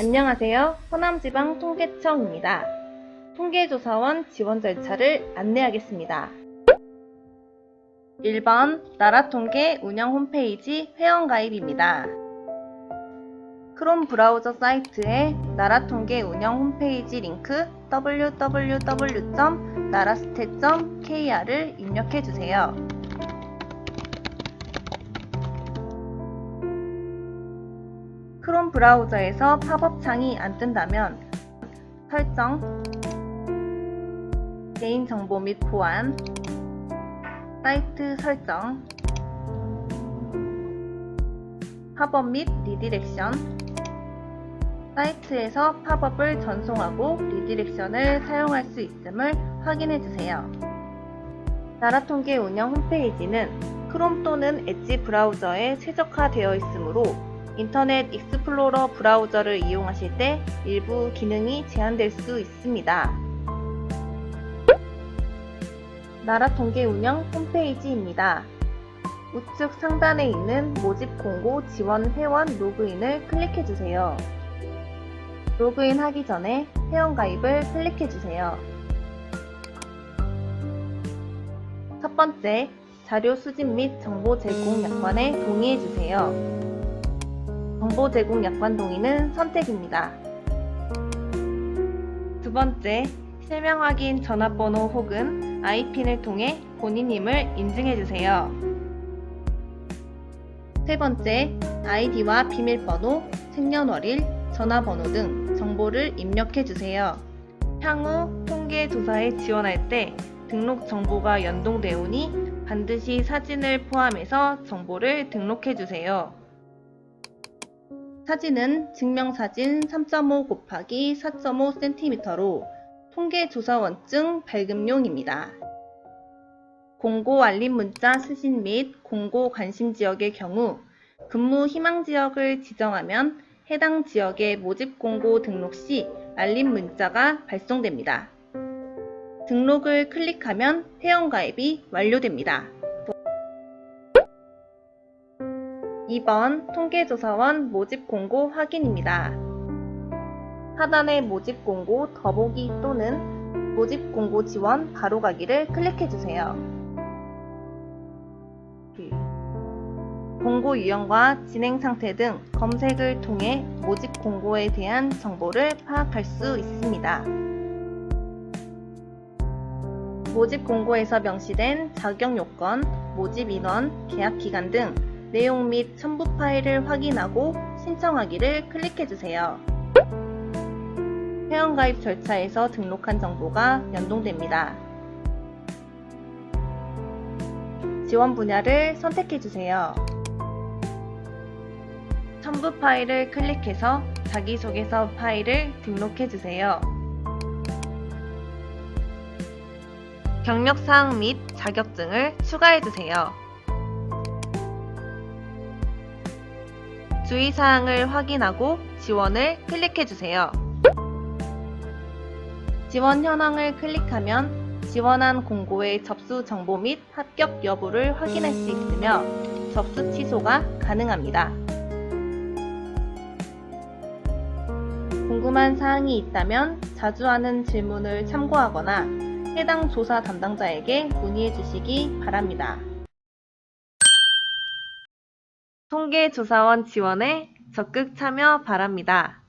안녕하세요. 호남지방 통계청입니다. 통계조사원 지원 절차를 안내하겠습니다. 1번 나라통계 운영 홈페이지 회원가입입니다. 크롬 브라우저 사이트에 나라통계 운영 홈페이지 링크 www.narastat.kr을 입력해주세요. 크롬 브라우저에서 팝업 창이 안 뜬다면 설정, 개인정보 및 보안, 사이트 설정, 팝업 및 리디렉션, 사이트에서 팝업을 전송하고 리디렉션을 사용할 수 있음을 확인해 주세요. 나라통계 운영 홈페이지는 크롬 또는 엣지 브라우저에 최적화되어 있으므로 인터넷 익스플로러 브라우저를 이용하실 때 일부 기능이 제한될 수 있습니다. 나라 통계 운영 홈페이지입니다. 우측 상단에 있는 모집 공고 지원 회원 로그인을 클릭해 주세요. 로그인 하기 전에 회원 가입을 클릭해 주세요. 첫 번째, 자료 수집 및 정보 제공 약관에 동의해 주세요. 정보 제공 약관 동의는 선택입니다. 두 번째, 실명 확인 전화번호 혹은 IPN을 통해 본인임을 인증해 주세요. 세 번째, 아이디와 비밀번호, 생년월일, 전화번호 등 정보를 입력해 주세요. 향후 통계 조사에 지원할 때 등록 정보가 연동되오니 반드시 사진을 포함해서 정보를 등록해 주세요. 사진은 증명사진 3.5 곱하기 4.5cm로 통계조사원증 발급용입니다. 공고 알림 문자 수신 및 공고 관심 지역의 경우 근무 희망 지역을 지정하면 해당 지역의 모집 공고 등록 시 알림 문자가 발송됩니다. 등록을 클릭하면 회원가입이 완료됩니다. 2번 통계조사원 모집 공고 확인입니다. 하단의 모집 공고 더보기 또는 모집 공고 지원 바로 가기를 클릭해 주세요. 공고 유형과 진행 상태 등 검색을 통해 모집 공고에 대한 정보를 파악할 수 있습니다. 모집 공고에서 명시된 자격 요건, 모집 인원, 계약 기간 등 내용 및 첨부 파일을 확인하고 신청하기를 클릭해 주세요. 회원가입 절차에서 등록한 정보가 연동됩니다. 지원 분야를 선택해 주세요. 첨부 파일을 클릭해서 자기소개서 파일을 등록해 주세요. 경력사항 및 자격증을 추가해 주세요. 주의사항을 확인하고 지원을 클릭해 주세요. 지원 현황을 클릭하면 지원한 공고의 접수 정보 및 합격 여부를 확인할 수 있으며 접수 취소가 가능합니다. 궁금한 사항이 있다면 자주 하는 질문을 참고하거나 해당 조사 담당자에게 문의해 주시기 바랍니다. 통계조사원 지원에 적극 참여 바랍니다.